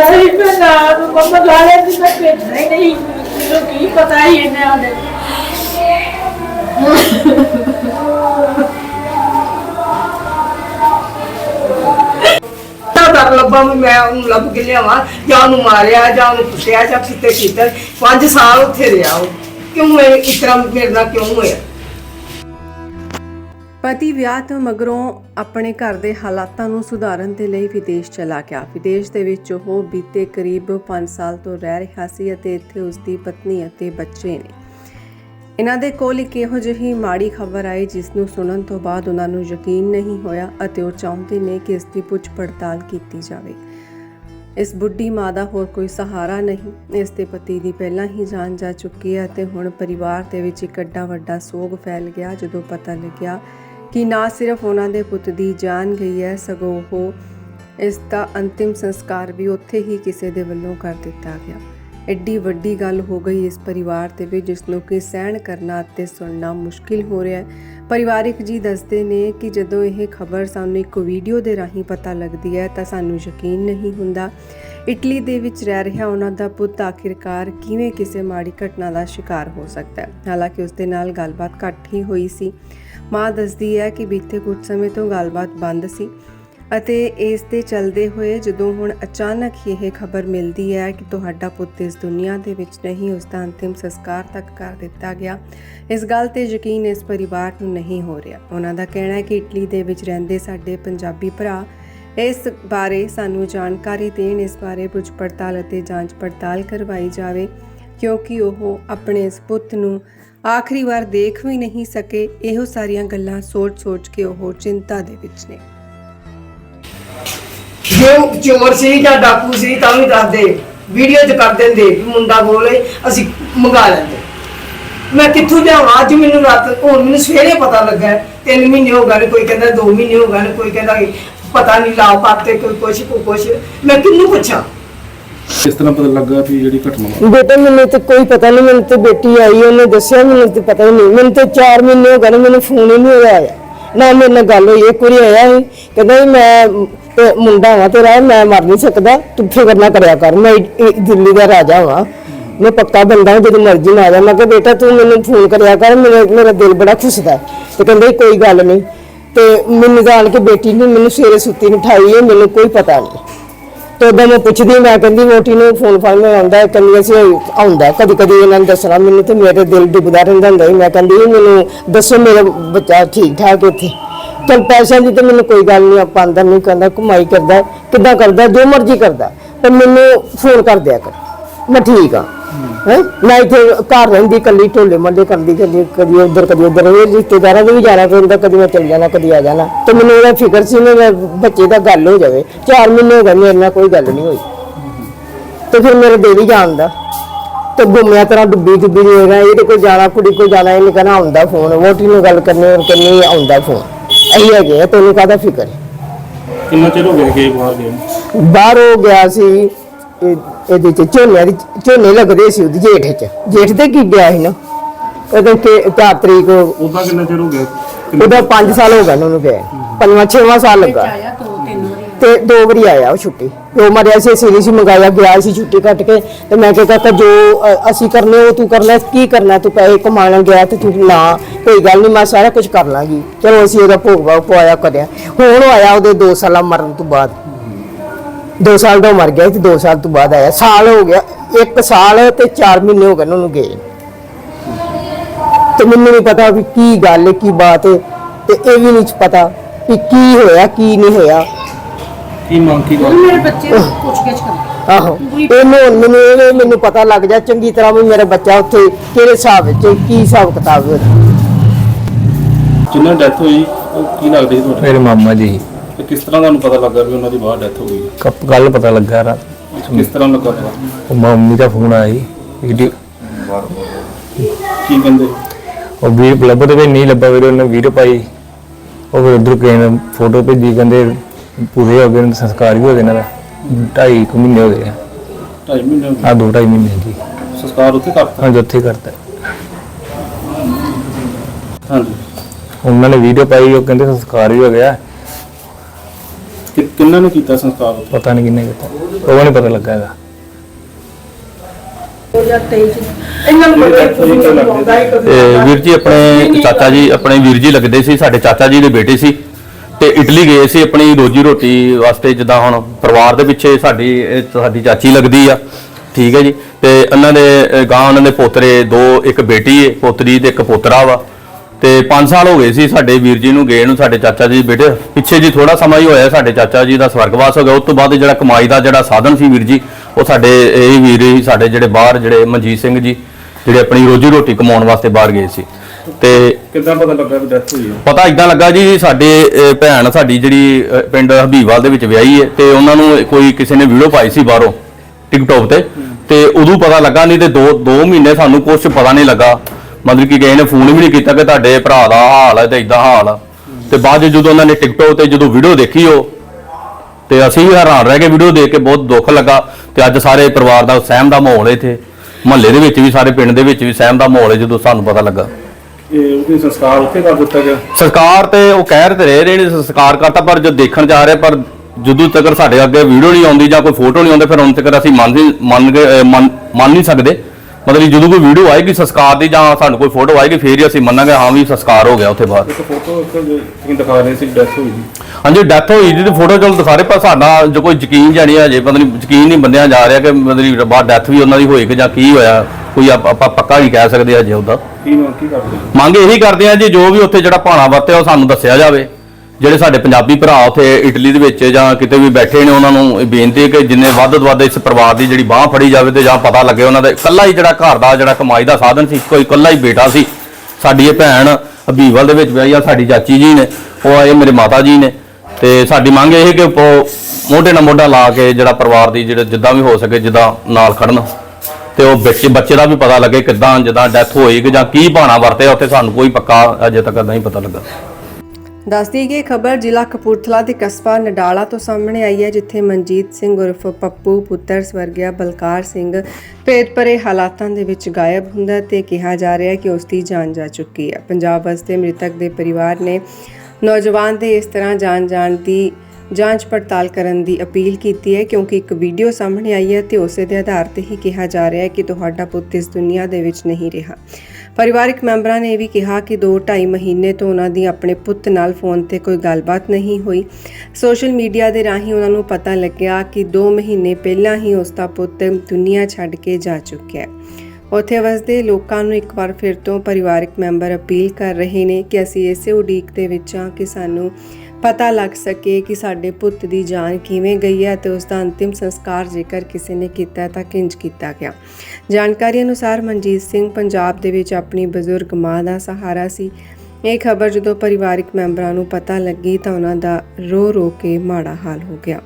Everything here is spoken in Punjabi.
ਪਤਾ ਹੀ ਮੈਂ ਨਾ ਨੂੰ ਮੰਮਾ ਲਾਲੇ ਦੀ ਮੈਂ ਭੇਜਣਾ ਹੀ ਨਹੀਂ। ਮੈਨੂੰ ਕੀ ਪਤਾ ਹੀ ਇਹਨੇ ਡਰ ਲੱਭਾ ਵੀ ਮੈਂ ਉਹਨੂੰ ਲੱਭ ਕੇ ਲਿਆਵਾਂ, ਜਾਂ ਉਹਨੂੰ ਮਾਰਿਆ, ਜਾਂ ਉਹਨੂੰ ਕੁੱਟਿਆ ਜਾਂ ਕਿਤੇ ਕੀਤਾ। ਪੰਜ ਸਾਲ ਉੱਥੇ ਰਿਹਾ ਉਹ। ਕਿਉਂ ਇਹ ਇਸ ਤਰ੍ਹਾਂ ਮੇਰੇ ਨਾਲ ਕਿਉਂ ਹੋਇਆ? ਪਤੀ ਵਿਆਹ ਤੋਂ ਮਗਰੋਂ ਆਪਣੇ ਘਰ ਦੇ ਹਾਲਾਤਾਂ ਨੂੰ ਸੁਧਾਰਨ ਦੇ ਲਈ ਵਿਦੇਸ਼ ਚਲਾ ਗਿਆ। ਵਿਦੇਸ਼ ਦੇ ਵਿੱਚ ਉਹ ਬੀਤੇ ਕਰੀਬ 5 ਸਾਲ ਤੋਂ ਰਹਿ ਰਿਹਾ ਸੀ ਅਤੇ ਇੱਥੇ ਉਸ ਦੀ ਪਤਨੀ ਅਤੇ ਬੱਚੇ ਨੇ। ਇਹਨਾਂ ਦੇ ਕੋਲ ਇੱਕ ਇਹੋ ਜਿਹੀ ਮਾੜੀ ਖਬਰ ਆਈ ਜਿਸ ਨੂੰ ਸੁਣਨ ਤੋਂ ਬਾਅਦ ਉਹਨਾਂ ਨੂੰ ਯਕੀਨ ਨਹੀਂ ਹੋਇਆ ਅਤੇ ਉਹ ਚਾਹੁੰਦੇ ਨੇ ਕਿ ਇਸ ਦੀ ਪੁੱਛ ਪੜਤਾਲ ਕੀਤੀ ਜਾਵੇ। ਇਸ ਬੁੱਢੀ ਮਾਂ ਦਾ ਹੋਰ ਕੋਈ ਸਹਾਰਾ ਨਹੀਂ। ਇਸ ਦੇ ਪਤੀ ਦੀ ਪਹਿਲਾਂ ਹੀ ਜਾਨ ਜਾ ਚੁੱਕੀ ਹੈ ਅਤੇ ਹੁਣ ਪਰਿਵਾਰ ਦੇ ਵਿੱਚ ਇੱਕ ਅੱਡਾ ਵੱਡਾ ਸੋਗ ਫੈਲ ਗਿਆ ਜਦੋਂ ਪਤਾ ਲੱਗਿਆ ਕਿ ਨਾ ਸਿਰਫ ਉਹਨਾਂ ਦੇ ਪੁੱਤ ਦੀ ਜਾਨ ਗਈ ਹੈ, ਸਗੋਂ ਉਹ ਇਸ ਦਾ ਅੰਤਿਮ ਸੰਸਕਾਰ ਵੀ ਉੱਥੇ ਹੀ ਕਿਸੇ ਦੇ ਵੱਲੋਂ ਕਰ ਦਿੱਤਾ ਗਿਆ। ਐਡੀ ਵੱਡੀ ਗੱਲ ਹੋ ਗਈ ਇਸ ਪਰਿਵਾਰ ਦੇ ਵਿੱਚ, ਜਿਸ ਨੂੰ ਕਿ ਸਹਿਣ ਕਰਨਾ ਅਤੇ ਸੁਣਨਾ ਮੁਸ਼ਕਿਲ ਹੋ ਰਿਹਾ ਹੈ। ਪਰਿਵਾਰਿਕ ਜੀ ਦੱਸਦੇ ਨੇ ਕਿ ਜਦੋਂ ਇਹ ਖਬਰ ਸਾਨੂੰ ਇੱਕ ਵੀਡੀਓ ਦੇ ਰਾਹੀਂ ਪਤਾ ਲੱਗਦੀ ਹੈ, ਤਾਂ ਸਾਨੂੰ ਯਕੀਨ ਨਹੀਂ ਹੁੰਦਾ। ਇਟਲੀ ਦੇ ਵਿੱਚ ਰਹਿ ਰਿਹਾ ਉਹਨਾਂ ਦਾ ਪੁੱਤ ਆਖਿਰਕਾਰ ਕਿਵੇਂ ਕਿਸੇ ਮਾੜੀ ਘਟਨਾ ਦਾ ਸ਼ਿਕਾਰ ਹੋ ਸਕਦਾ ਹੈ। ਹਾਲਾਂਕਿ ਉਸ ਦੇ ਨਾਲ ਗੱਲਬਾਤ ਘੱਟ ਹੀ ਹੋਈ ਸੀ। ਮਾਂ ਦੱਸਦੀ ਹੈ ਕਿ ਬੀਤੇ ਕੁਝ ਸਮੇਂ ਤੋਂ ਗੱਲਬਾਤ ਬੰਦ ਸੀ ਅਤੇ ਇਸ ਦੇ ਚੱਲਦੇ ਹੋਏ ਜਦੋਂ ਹੁਣ ਅਚਾਨਕ ਹੀ ਇਹ ਖਬਰ ਮਿਲਦੀ ਹੈ ਕਿ ਤੁਹਾਡਾ ਪੁੱਤ ਇਸ ਦੁਨੀਆ ਦੇ ਵਿੱਚ ਨਹੀਂ, ਉਸ ਦਾ ਅੰਤਿਮ ਸੰਸਕਾਰ ਤੱਕ ਕਰ ਦਿੱਤਾ ਗਿਆ, ਇਸ ਗੱਲ ਤੇ ਯਕੀਨ ਇਸ ਪਰਿਵਾਰ ਨੂੰ ਨਹੀਂ ਹੋ ਰਿਹਾ। ਉਹਨਾਂ ਦਾ ਕਹਿਣਾ ਹੈ ਕਿ ਇਟਲੀ ਦੇ ਵਿੱਚ ਰਹਿੰਦੇ ਸਾਡੇ ਪੰਜਾਬੀ ਭਰਾ ਇਸ ਬਾਰੇ ਸਾਨੂੰ ਜਾਣਕਾਰੀ ਦੇਣ, ਇਸ ਬਾਰੇ ਪੁੱਛ ਪੜਤਾਲ ਅਤੇ ਜਾਂਚ ਪੜਤਾਲ ਕਰਵਾਈ ਜਾਵੇ, ਕਿਉਂਕਿ ਉਹ ਆਪਣੇ ਇਸ ਪੁੱਤ ਨੂੰ ਆਖਰੀ ਵਾਰ ਦੇਖ ਵੀ ਨਹੀਂ ਸਕੇ ਇਹੋ ਸਾਰੀਆਂ ਗੱਲਾਂ ਸੋਚ-ਸੋਚ ਕੇ ਉਹ ਚਿੰਤਾ ਦੇ ਵਿੱਚ ਨੇ। ਜੇ ਚੋਰ ਸੀ ਜਾਂ ਡਾਕੂ ਸੀ ਤਾਂ ਵੀ ਦੱਸਦੇ ਵੀਡੀਓ 'ਚ ਕਰ ਦਿੰਦੇ ਵੀ ਮੁੰਡਾ ਬੋਲੇ ਅਸੀਂ ਮੰਗਾ ਲੈਂਦੇ। ਮੈਂ ਕਿੱਥੋਂ ਜਾਵਾਂ ਅੱਜ ਮੈਨੂੰ ਰਾਤ ਹੁਣ ਮੈਨੂੰ ਸਵੇਰੇ ਪਤਾ ਲੱਗਾ ਹੈ। ਤਿੰਨ ਮਹੀਨੇ ਹੋ ਗਏ ਕੋਈ ਕਹਿੰਦਾ 2 ਮਹੀਨੇ ਹੋ ਗਏ ਨੇ, ਕੋਈ ਕਹਿੰਦਾ ਪਤਾ ਨਹੀਂ ਲਾ ਪਾਤੇ ਕੋਈ ਕੁਛ ਕੋਈ ਕੁਛ। ਮੈਂ ਕਿਹਨੂੰ ਪੁੱਛਾਂ? ਕਿਸ ਤਰ੍ਹਾਂ ਪਤਾ ਲੱਗਾ ਵੀ ਜਿਹੜੀ ਘਟਨਾ ਵਾ ਬੇਟਾ ਮੈਨੂੰ ਤੇ ਕੋਈ ਪਤਾ ਨਹੀਂ ਮੈਨੂੰ ਤੇ ਬੇਟੀ ਆਈ ਉਹਨੇ ਦੱਸਿਆ ਮੈਨੂੰ ਤੇ ਪਤਾ ਹੀ ਨਹੀਂ। ਮੈਨੂੰ ਤੇ 4 ਮਹੀਨੇ ਹੋ ਗਏ ਨੇ, ਮੈਨੂੰ ਫੋਨ ਹੀ ਨਹੀਂ ਹੋਇਆ ਆਇਆ। ਨਾ ਮੇਰੇ ਨਾਲ ਗੱਲ ਹੋਈ ਇੱਕ ਵਾਰੀ ਆਇਆ ਸੀ। ਕਹਿੰਦਾ ਵੀ ਮੈਂ ਤੇ ਮੁੰਡਾ ਵਾਂ ਤੇਰਾ ਮੈਂ ਮਰ ਨਹੀਂ ਸਕਦਾ ਤੂੰ ਫਿਕਰ ਨਾ ਕਰਿਆ ਕਰ ਮੈਂ ਇ- ਇ- ਦਿੱਲੀ ਦਾ ਰਾਜਾ ਵਾਂ। ਮੈਂ ਪੱਕਾ ਬੰਦਾ ਹਾਂ ਜਦੋਂ ਮਰਜ਼ੀ ਨਾ ਆ ਜਾ ਮੈਂ ਕਿਹਾ ਬੇਟਾ ਤੂੰ ਮੈਨੂੰ ਫੋਨ ਕਰਿਆ ਕਰ ਮੇਰਾ ਮੇਰਾ ਦਿਲ ਬੜਾ ਖੁਸ਼ਦਾ। ਹੈ। ਤੇ ਕਹਿੰਦੇ ਕੋਈ ਗੱਲ ਨਹੀਂ। ਤੇ ਮੈਨੂੰ ਜਾਣ ਕੇ ਬੇਟੀ ਨੇ ਮੈਨੂੰ ਸਵੇਰੇ ਸੁੱਤੀ ਨੂੰ ਉਠਾਈ ਹੈ ਮੈਨੂੰ ਕੋਈ ਪਤਾ ਨਹੀਂ। ਤੇ ਉਦੋਂ ਮੈਂ ਪੁੱਛਦੀ, ਮੈਂ ਕਹਿੰਦੀ, ਵੋਟੀ ਨੂੰ ਫੋਨ ਫਾਨ ਮੈਂ ਆਉਂਦਾ ਕਹਿੰਦੀ, ਅਸੀਂ ਆਉਂਦਾ ਕਦੀ ਕਦੀ ਇਹਨਾਂ ਨੂੰ ਦੱਸਣਾ ਮੈਨੂੰ ਤੇ ਮੇਰੇ ਦਿਲ ਡੁੱਬਦਾ ਰਹਿੰਦਾ ਹੁੰਦਾ ਸੀ। ਮੈਂ ਕਹਿੰਦੀ ਮੈਨੂੰ ਦੱਸੋ, ਮੇਰਾ ਬੱਚਾ ਠੀਕ ਠਾਕ ਇੱਥੇ? ਚਲ ਪੈਸਿਆਂ ਦੀ ਤੇ ਮੈਨੂੰ ਕੋਈ ਗੱਲ ਨਹੀਂ, ਆਪਾਂ ਅੰਦਰ ਨਹੀਂ ਕਰਦਾ ਕਮਾਈ ਕਰਦਾ ਕਿੱਦਾਂ ਕਰਦਾ, ਜੋ ਮਰਜ਼ੀ ਕਰਦਾ ਤੇ ਮੈਨੂੰ ਫੋਨ ਕਰ ਦਿਆ ਕਰ। ਮੈਂ ਠੀਕ ਆ ਹੈ? ਮੈਂ ਇੱਥੇ ਘਰ ਰਹਿੰਦੀ ਕੱਲੀ ਢੋਲੇ ਮੱਲੇ ਕਰਦੀ ਕਦੀ ਕਦੀ ਉਧਰ ਕਦੀ ਉਧਰ। ਇਹ ਰਿਸ਼ਤੇਦਾਰਾਂ ਦੇ ਵੀ ਜਾਣਾ ਪੈਂਦਾ ਕਦੀ ਮੈਂ ਚਲ ਜਾਣਾ ਕਦੀ ਆ ਜਾਣਾ। ਤੇ ਮੈਨੂੰ ਇਹਦਾ ਫਿਕਰ ਸੀ ਮੇਰੇ ਬੱਚੇ ਦਾ ਗੱਲ ਹੋ ਜਾਵੇ। 4 ਮਹੀਨੇ ਹੋ ਗਏ ਮੇਰੇ ਨਾਲ ਕੋਈ ਗੱਲ ਨਹੀਂ ਹੋਈ। ਤੇ ਫਿਰ ਮੇਰੇ ਦੇਵੀ ਜਾਣਦਾ ਤੇ ਗੁੰਮਿਆ ਤਰ੍ਹਾਂ ਡੁੱਬੀ ਡੁੱਬੀ ਹੋਏਗਾ ਇਹਦੇ ਕੋਲ ਜਾਣਾ ਕੁੜੀ ਕੋਲ ਜਾਣਾ ਇਹਨੇ ਕਹਿਣਾ ਆਉਂਦਾ ਫੋਨ। ਵੋਟੀ ਨੂੰ ਗੱਲ ਕਰਨੀ ਉਹ ਕਹਿੰਨੀ ਆਉਂਦਾ ਫੋਨ। ਅਹੀ ਹੈਗੇ ਤੈਨੂੰ ਕਾਹਦਾ ਫਿਕਰ? ਕਿੰਨਾ ਚਿਰ ਹੋ ਗਿਆ ਗਏ ਬਾਹਰ ਗਏ ਨੂੰ? ਬਾਹਰ ਹੋ ਗਿਆ ਸੀ ਇਹ- ਇਹਦੇ ਚ ਝੋਨੇ ਦੀ ਝੋਨੇ ਲੱਗਦੇ ਸੀ ਉਹਦੀ ਜੇਠ ਚ। ਜੇਠ ਤੇ ਕੀ ਗਿਆ ਸੀ ਨਾ? ਉਹਦੇ ਕਿ 4 ਤਰੀਕ ਉਦਾਂ ਕਿੰਨਾ ਚਿਰ ਹੋ ਗਿਆ? ਕਿੰਨਾ- ਉਹਦਾ 5 ਸਾਲ ਹੋ ਗਏ ਨੇ ਉਹਨੂੰ ਗਏ ਪੰਜਵਾਂ ਛੇਵਾਂ ਸਾਲ ਲੱਗਾ। ਆਇਆ ਦੋ ਤਿੰਨ ਵਾਰੀ। ਤੇ ਦੋ ਵਾਰੀ ਆਇਆ ਉਹ ਛੁੱਟੀ। ਉਹ ਮਰਿਆ ਸੀ ਸੀਰੀਜ਼ ਮੰਗਾਇਆ ਗਿਆ ਸੀ ਛੁੱਟੀ ਕੱਟ ਕੇ। ਤੇ ਮੈਂ ਕਿਹਾ ਕਾਕਾ ਜੋ ਅ, ਅਸੀਂ ਕਰਨੇ ਉਹ ਤੂੰ ਕਰਨਾ ਕੀ ਕਰਨਾ ਤੂੰ ਪੈਸੇ ਕਮਾਣ ਗਿਆ ਤੇ ਤੂੰ ਨਾ ਕੋਈ ਗੱਲ ਨਹੀਂ ਮੈਂ ਸਾਰਾ ਕੁਝ ਕਰ ਲਾਂਗੀ। ਚਲੋ ਅਸੀਂ ਉਹਦਾ ਭੋਗ ਭਾਗ ਪਵਾਇਆ ਕਰਿਆ। ਹੁਣ ਉਹ ਆਇਆ ਉਹਦੇ 2 ਸਾਲਾਂ ਮਰਨ ਤੋਂ ਬਾਅਦ। 2 ਸਾਲ ਦਾ ਮਰ ਗਿਆ ਤੇ 2 ਸਾਲ ਤੋਂ ਬਾਅਦ ਆਇਆ। ਸਾਲ ਹੋ ਗਿਆ। 1 ਸਾਲ ਤੇ 4 ਮਹੀਨੇ ਹੋ ਗਏ ਨੇ ਉਹਨੂੰ ਗਏ। ਤੇ ਮੈਨੂੰ ਨਹੀਂ ਪਤਾ ਵੀ ਕੀ ਗੱਲ ਹੈ, ਕੀ ਬਾਤ ਹੈ। ਤੇ ਇਹ ਵੀ ਨਹੀਂ ਪਤਾ ਵੀ ਕੀ ਹੋਇਆ ਕੀ ਨਹੀਂ ਹੋਇਆ। ਕੀ ਮੰਗ ਕੀ ਗੱਲ ਮੇਰੇ ਬੱਚੇ ਨੂੰ ਪੁੱਛ ਗਿੱਛ ਕਰ ਆਹੋ। ਇਹਨੂੰ ਮੈਨੂੰ ਇਹ ਮੈਨੂੰ ਪਤਾ ਲੱਗ ਜਾ ਚੰਗੀ ਤਰ੍ਹਾਂ ਵੀ ਮੇਰਾ ਬੱਚਾ ਉੱਥੇ ਕਿਹੜੇ ਹਿਸਾਬ ਵਿੱਚ ਕੀ ਹਿਸਾਬ ਕਿਤਾਬ ਹੈ। ਉਹਦਾ। ਜਿੰਨਾ ਡੈਥ ਹੋਈ ਉਹ ਕੀ ਲੱਗਦੇ ਸੀ ਤੁਹਾਡੇ? ਮੇਰੇ ਮਾਮਾ ਜੀ। ਕਿਸ ਤਰ੍ਹਾਂ ਤੁਹਾਨੂੰ ਪਤਾ ਲੱਗਾ ਵੀ ਉਹਨਾਂ ਦੀ ਬਾਹਰ ਡੈਥ ਹੋ ਗਈ? ਹੈ? ਕੱਪ ਗੱਲ ਪਤਾ ਲੱਗਾ ਰਾਤ। ਕਿਸ ਤਰ੍ਹਾਂ ਲੱਗਾ ਪਤਾ? ਉਹ ਮੰਮੀ ਦਾ ਫੋਨ ਆਇਆ ਸੀ। ਵੀਡੀਓ ਕੀ ਕਹਿੰਦੇ? ਉਹ ਵੀਰ ਲੱਭਦੇ ਵੀ ਨਹੀਂ ਲੱਭਾ ਵੀਰੇ ਉਹਨੇ ਵੀਡੀਓ ਪਾਈ। ਉਹ ਫਿਰ ਉਧਰ ਕਿਸੇ ਨੇ ਫੋਟੋ ਭੇਜੀ ਕਹਿੰਦੇ ਪੂਰੇ ਹੋ ਗਏ ਨੇ, ਸੰਸਕਾਰ ਵੀ ਹੋ ਗਏ ਇਹਨਾਂ ਦਾ। ਢਾਈ ਕੁ ਮਹੀਨੇ ਹੋ ਗਏ ਆ। ਢਾਈ ਮਹੀਨੇ ਹੋ ਆਹ ਦੋ ਢਾਈ ਮਹੀਨੇ ਜੀ। ਗਏ। ਸੰਸਕਾਰ ਉੱਥੇ ਕਰਤਾ? ਹਾਂ ਉੱਥੇ ਕਰਤਾ। ਹਾਂਜੀ। ਉਹਨਾਂ ਨੇ ਵੀਡੀਓ ਪਾਈ ਉਹ ਕਹਿੰਦੇ ਸੰਸਕਾਰ ਵੀ ਹੋ ਗਿਆ। ਕਿ ਕਿੰਨਾਂ ਨੇ ਕੀਤਾ ਸੰਸਕਾਰ ਉੱਥੇ? ਪਤਾ ਨਹੀਂ ਕਿੰਨੇ ਕੀਤਾ। ਉਹ ਨਹੀਂ ਪਤਾ ਲੱਗਾ ਹੈਗਾ 2023 ਚ ਇਹਨਾਂ ਨੂੰ ਬੜਾ ਫੋਨ ਆਉਂਦਾ ਹੀ ਕਦੇ ਤੇ ਵੀਰ ਜੀ ਆਪਣੇ ਚਾਚਾ ਜੀ ਆਪਣੇ ਵੀਰ ਜੀ ਲੱਗਦੇ ਸੀ ਸਾਡੇ ਚਾਚਾ ਜੀ ਦੇ ਬੇਟੇ ਸੀ। ਤੇ ਇਟਲੀ ਗਏ ਸੀ ਆਪਣੀ ਰੋਜੀ ਰੋਟੀ ਵਾਸਤੇ ਜਿੱਦਾਂ ਹੁਣ ਪਰਿਵਾਰ ਦੇ ਪਿੱਛੇ ਸਾਡੀ ਇਹ ਸਾਡੀ ਚਾਚੀ ਲੱਗਦੀ ਆ। ਠੀਕ ਹੈ ਜੀ। ਤੇ ਉਹਨਾਂ ਦੇ ਅਹ, ਗਾਂ ਉਹਨਾਂ ਦੇ ਪੋਤਰੇ ਦੋ ਇੱਕ ਬੇਟੀ ਹੈ ਪੋਤਰੀ ਤੇ ਇੱਕ ਪੋਤਰਾ ਵਾ। ਤੇ 5 ਸਾਲ ਹੋ ਗਏ ਸੀ ਸਾਡੇ ਵੀਰ ਜੀ ਨੂੰ ਗਏ ਨੂੰ ਸਾਡੇ ਚਾਚਾ ਜੀ ਬੇਟੇ। ਪਿੱਛੇ ਜੀ ਥੋੜਾ ਸਮਾਂ ਹੀ ਹੋਇਆ ਸਾਡੇ ਚਾਚਾ ਜੀ ਦਾ ਸਵਰਗਵਾਸ ਹੋ ਗਿਆ। ਉਸ ਤੋਂ ਬਾਅਦ ਜਿਹੜਾ ਕਮਾਈ ਦਾ ਜਿਹੜਾ ਸਾਧਨ ਸੀ ਵੀਰ ਜੀ ਉਹ ਸਾਡੇ ਇਹ ਵੀਰ ਹੀ ਸਾਡੇ ਜਿਹੜੇ ਬਾਹਰ ਜਿਹੜੇ ਮਨਜੀਤ ਸਿੰਘ ਜੀ ਜਿਹੜੇ ਆਪਣੀ ਰੋਜੀ ਰੋਟੀ ਕਮਾਉਣ ਵਾਸਤੇ ਬਾਹਰ ਗਏ ਸੀ। ਤੇ ਕਿੱਦਾਂ ਪਤਾ ਲੱਗਾ ਵੀ ਡੈਥ ਹੋਈ ਹੈ? ਪਤਾ ਇਦਾਂ ਲੱਗਾ ਜੀ ਸਾਡੇ ਭੈਣ ਸਾਡੀ ਜਿਹੜੀ ਪਿੰਡ ਹਬੀਵਾਲ ਦੇ ਵਿੱਚ ਵਿਆਹੀ ਹੈ ਤੇ ਉਹਨਾਂ ਨੂੰ ਕੋਈ ਕਿਸੇ ਨੇ ਵੀਡੀਓ ਪਾਈ ਸੀ ਬਾਹਰੋਂ ਟਿਕਟੋਕ ਤੇ। ਤੇ ਉਦੋਂ ਪਤਾ ਲੱਗਾ ਨਹੀਂ ਤੇ 2 2 ਮਹੀਨੇ ਸਾਨੂੰ ਕੁਝ ਪਤਾ ਨਹੀਂ ਲੱਗਾ। ਮਤਲਬ ਕਿ ਕਿਸੇ ਨੇ ਫੋਨ ਵੀ ਨਹੀਂ ਕੀਤਾ ਕਿ ਤੁਹਾਡੇ ਭਰਾ ਦਾ ਹਾਲ ਹੈ ਤੇ ਇਦਾਂ ਹਾਲ ਆ। ਤੇ ਬਾਅਦ 'ਚ ਜਦੋਂ ਉਹਨਾਂ ਨੇ ਟਿਕਟੋਕ ਤੇ ਜਦੋਂ ਵੀਡੀਓ ਦੇਖੀ ਉਹ ਤੇ ਅਸੀਂ ਵੀ ਹੈਰਾਨ ਰਹਿ ਗਏ ਵੀਡੀਓ ਦੇਖ ਕੇ ਬਹੁਤ ਦੁੱਖ ਲੱਗਾ। ਤੇ ਅੱਜ ਸਾਰੇ ਪਰਿਵਾਰ ਦਾ ਸਹਿਮ ਦਾ ਮਾਹੌਲ ਹੈ ਇੱਥੇ। ਮਹੱਲੇ ਦੇ ਵਿੱਚ ਵੀ ਸਾਰੇ ਪਿੰਡ ਦੇ ਵਿੱਚ ਵੀ ਸਹਿਮ ਦਾ ਮਾਹੌਲ ਹੈ ਜਦੋਂ ਸਾਨੂੰ ਪਤਾ ਲੱਗਾ। ਇਹ ਉਹਦੇ ਸੰਸਕਾਰ ਉੱਥੇ ਕਰ ਦਿੱਤਾ ਗਿਆ? ਸਰਕਾਰ ਤੇ ਉਹ ਕਹਿ ਤੇ ਰਹੇ ਨੇ ਸੰਸਕਾਰ ਕਰਤਾ ਪਰ ਜੋ ਦੇਖਣ ਜਾ ਰਹੇ ਪਰ ਜਦੋਂ ਤੱਕ ਸਾਡੇ ਅੱਗੇ ਵੀਡੀਓ ਨਹੀਂ ਆਉਂਦੀ ਜਾਂ ਕੋਈ ਫੋਟੋ ਨਹੀਂ ਆਉਂਦੇ ਫਿਰ ਹੁਣ ਤੱਕ ਅਸੀਂ ਮੰਨ ਨਹੀਂ ਮੰਨ ਕੇ ਅਹ ਮੰਨ ਮੰਨ ਨਹੀਂ ਸਕਦੇ। ਮਤਲਬ ਜਦੋਂ ਕੋਈ ਵੀਡੀਓ ਆਏਗੀ ਸੰਸਕਾਰ ਦੀ ਜਾਂ ਸਾਨੂੰ ਕੋਈ ਫੋਟੋ ਆਏਗੀ ਫੇਰ ਹੀ ਅਸੀਂ ਮੰਨਾਂਗੇ ਹਾਂ ਵੀ ਸੰਸਕਾਰ ਹੋ ਗਿਆ ਉੱਥੇ ਬਾਹਰ ਇੱਕ ਫੋਟੋ ਇੱਕ ਤੁਸੀਂ ਦਿਖਾ ਰਹੇ ਸੀ ਡੈਥ ਹੋਈ ਦੀ ਹਾਂਜੀ ਡੈਥ ਹੋਈ ਦੀ ਤੇ ਫੋਟੋ ਚਲ ਦਿਖਾ ਰਹੇ ਪਰ ਸਾਡਾ ਜੋ ਕੋਈ ਯਕੀਨ ਜਾਣੀ ਹਜੇ ਪਤਾ ਨਹੀਂ ਯਕੀਨ ਨਹੀਂ ਬੰਦਿਆਂ ਜਾ ਰਿਹਾ ਕਿ ਮਤਲਬ ਬਾਅਦ ਡੈਥ ਵੀ ਉਹਨਾਂ ਦੀ ਹੋਈ ਕਿ ਜਾਂ ਕੀ ਹੋਇਆ ਕੋਈ ਆਪ- ਆਪਾਂ ਪੱਕਾ ਨਹੀਂ ਕਹਿ ਸਕਦੇ ਹਜੇ ਉਹਦਾ। ਕੀ ਮੰਗ ਕੀ ਕਰਦੇ ਹੋ? ਮੰਗ ਇਹੀ ਕਰਦੇ ਆ ਜੀ ਜੋ ਵੀ ਉੱਥੇ ਜਿਹੜਾ ਭਾਣਾ ਵਰਤਿਆ ਉਹ ਸਾਨੂੰ ਦੱਸਿਆ ਜਾਵੇ। ਜਿਹੜੇ ਸਾਡੇ ਪੰਜਾਬੀ ਭਰਾ ਉੱਥੇ ਇਟਲੀ ਦੇ ਵਿੱਚ ਜਾਂ ਕਿਤੇ ਵੀ ਬੈਠੇ ਨੇ, ਉਹਨਾਂ ਨੂੰ ਇਹ ਬੇਨਤੀ ਹੈ ਕਿ ਜਿੰਨੇ ਵੱਧ ਤੋਂ ਵੱਧ ਇਸ ਪਰਿਵਾਰ ਦੀ ਜਿਹੜੀ ਬਾਹ ਫੜੀ ਜਾਵੇ ਤੇ ਜਾਂ ਪਤਾ ਲੱਗੇ ਉਹਨਾਂ ਦਾ, ਇਕੱਲਾ ਹੀ ਜਿਹੜਾ ਘਰ ਦਾ ਜਿਹੜਾ ਕਮਾਈ ਦਾ ਸਾਧਨ ਸੀ ਕੋਈ ਇਕੱਲਾ ਹੀ ਬੇਟਾ ਸੀ। ਸਾਡੀ ਇਹ ਭੈਣ ਹਬੀਬਲ ਦੇ ਵਿੱਚ ਵਿਆਹੀ ਆ, ਸਾਡੀ ਚਾਚੀ ਜੀ ਨੇ, ਉਹ ਆਏ ਮੇਰੇ ਮਾਤਾ ਜੀ ਨੇ। ਤੇ ਸਾਡੀ ਮੰਗ ਇਹ ਹੈ ਕਿ ਮੋਢੇ ਨਾਲ ਮੋਢਾ ਲਾ ਕੇ ਜਿਹੜਾ ਪਰਿਵਾਰ ਦੀ ਜਿਹੜਾ ਜਿੱਦਾਂ ਵੀ ਹੋ ਸਕੇ, ਜਿੱਦਾਂ ਨਾਲ ਖੜਨ। ਤੇ ਉਹ ਬੱਚੇ ਬੱਚੇ ਦਾ ਵੀ ਪਤਾ ਲੱਗੇ ਕਿੱਦਾਂ, ਜਿੱਦਾਂ ਡੈਥ ਹੋਈ ਕਿ ਜਾਂ ਕੀ ਭਾਣਾ ਵਰਤਿਆ, ਉੱਥੇ ਸਾਨੂੰ ਕੋਈ ਪੱਕਾ ਅਜੇ ਤੱਕ ਨਹੀਂ ਪਤਾ ਲੱਗਾ। ਦੱਸਦੀ ਗਈ ਖਬਰ ਜ਼ਿਲ੍ਹਾ ਕਪੂਰਥਲਾ ਦੇ ਕਸਬਾ ਨਡਾਲਾ ਤੋਂ ਸਾਹਮਣੇ ਆਈ ਹੈ, ਜਿੱਥੇ ਮਨਜੀਤ ਸਿੰਘ ਉਰਫ ਪੱਪੂ, ਪੁੱਤਰ ਸਵਰਗਿਆ ਬਲਕਾਰ ਸਿੰਘ ਭੇਦ ਭਰੇ ਹਾਲਾਤਾਂ ਦੇ ਵਿੱਚ ਗਾਇਬ ਹੁੰਦਾ ਹੈ ਤੇ ਕਿਹਾ ਜਾ ਰਿਹਾ ਹੈ ਕਿ ਉਸ ਦੀ ਜਾਨ ਜਾ ਚੁੱਕੀ ਹੈ। ਪੰਜਾਬ ਵਸਦੇ ਮ੍ਰਿਤਕ ਦੇ ਪਰਿਵਾਰ ਨੇ ਨੌਜਵਾਨ ਦੇ ਇਸ ਤਰ੍ਹਾਂ ਜਾਨ ਜਾਣ ਦੀ ਜਾਂਚ ਪੜਤਾਲ ਕਰਨ ਦੀ ਅਪੀਲ ਕੀਤੀ ਹੈ, ਕਿਉਂਕਿ ਇੱਕ ਵੀਡੀਓ ਸਾਹਮਣੇ ਆਈ ਹੈ ਤੇ ਉਸੇ ਦੇ ਆਧਾਰ ਤੇ ਹੀ ਕਿਹਾ ਜਾ ਰਿਹਾ ਹੈ ਕਿ ਤੁਹਾਡਾ ਪੁੱਤ ਇਸ ਦੁਨੀਆ ਦੇ ਵਿੱਚ ਨਹੀਂ ਰਿਹਾ। ਪਰਿਵਾਰਕ ਮੈਂਬਰਾਂ ਨੇ ਇਹ ਵੀ ਕਿਹਾ ਕਿ 2-2.5 ਮਹੀਨੇ ਤੋਂ ਉਹਨਾਂ ਦੀ ਆਪਣੇ ਪੁੱਤ ਨਾਲ ਫੋਨ ਤੇ ਕੋਈ ਗੱਲਬਾਤ ਨਹੀਂ ਹੋਈ। ਸੋਸ਼ਲ ਮੀਡੀਆ ਦੇ ਰਾਹੀਂ ਉਹਨਾਂ ਨੂੰ ਪਤਾ ਲੱਗਿਆ ਕਿ 2 ਮਹੀਨੇ ਪਹਿਲਾਂ ਹੀ ਉਸ ਦਾ ਪੁੱਤ ਦੁਨੀਆ ਛੱਡ ਕੇ ਜਾ ਚੁੱਕਿਆ ਹੈ। ਉੱਥੇ ਵਸਦੇ ਲੋਕਾਂ ਨੂੰ ਇੱਕ ਵਾਰ ਫਿਰ ਤੋਂ ਪਰਿਵਾਰਕ ਮੈਂਬਰ ਅਪੀਲ ਕਰ ਰਹੇ ਨੇ ਕਿ ਅਸੀਂ ਇਸੇ ਉਡੀਕ ਦੇ ਵਿੱਚ ਹਾਂ ਕਿ ਸਾਨੂੰ ਪਤਾ ਲੱਗ ਸਕੇ ਕਿ ਸਾਡੇ ਪੁੱਤ ਦੀ ਜਾਨ ਕਿਵੇਂ ਗਈ ਹੈ ਤੇ ਉਸ ਦਾ ਅੰਤਿਮ ਸੰਸਕਾਰ ਜੇਕਰ ਕਿਸੇ ਨੇ ਕੀਤਾ ਤਾਂ ਕਿੰਜ ਕੀਤਾ ਗਿਆ। ਜਾਣਕਾਰੀ ਅਨੁਸਾਰ ਮਨਜੀਤ ਸਿੰਘ ਪੰਜਾਬ ਦੇ ਵਿੱਚ ਆਪਣੀ ਬਜ਼ੁਰਗ ਮਾਂ ਦਾ ਸਹਾਰਾ ਸੀ। ਇਹ ਖਬਰ ਜਦੋਂ ਪਰਿਵਾਰਕ ਮੈਂਬਰਾਂ ਨੂੰ ਪਤਾ ਲੱਗੀ ਤਾਂ ਉਹਨਾਂ ਦਾ ਰੋ ਰੋ ਕੇ ਮਾੜਾ ਹਾਲ ਹੋ ਗਿਆ।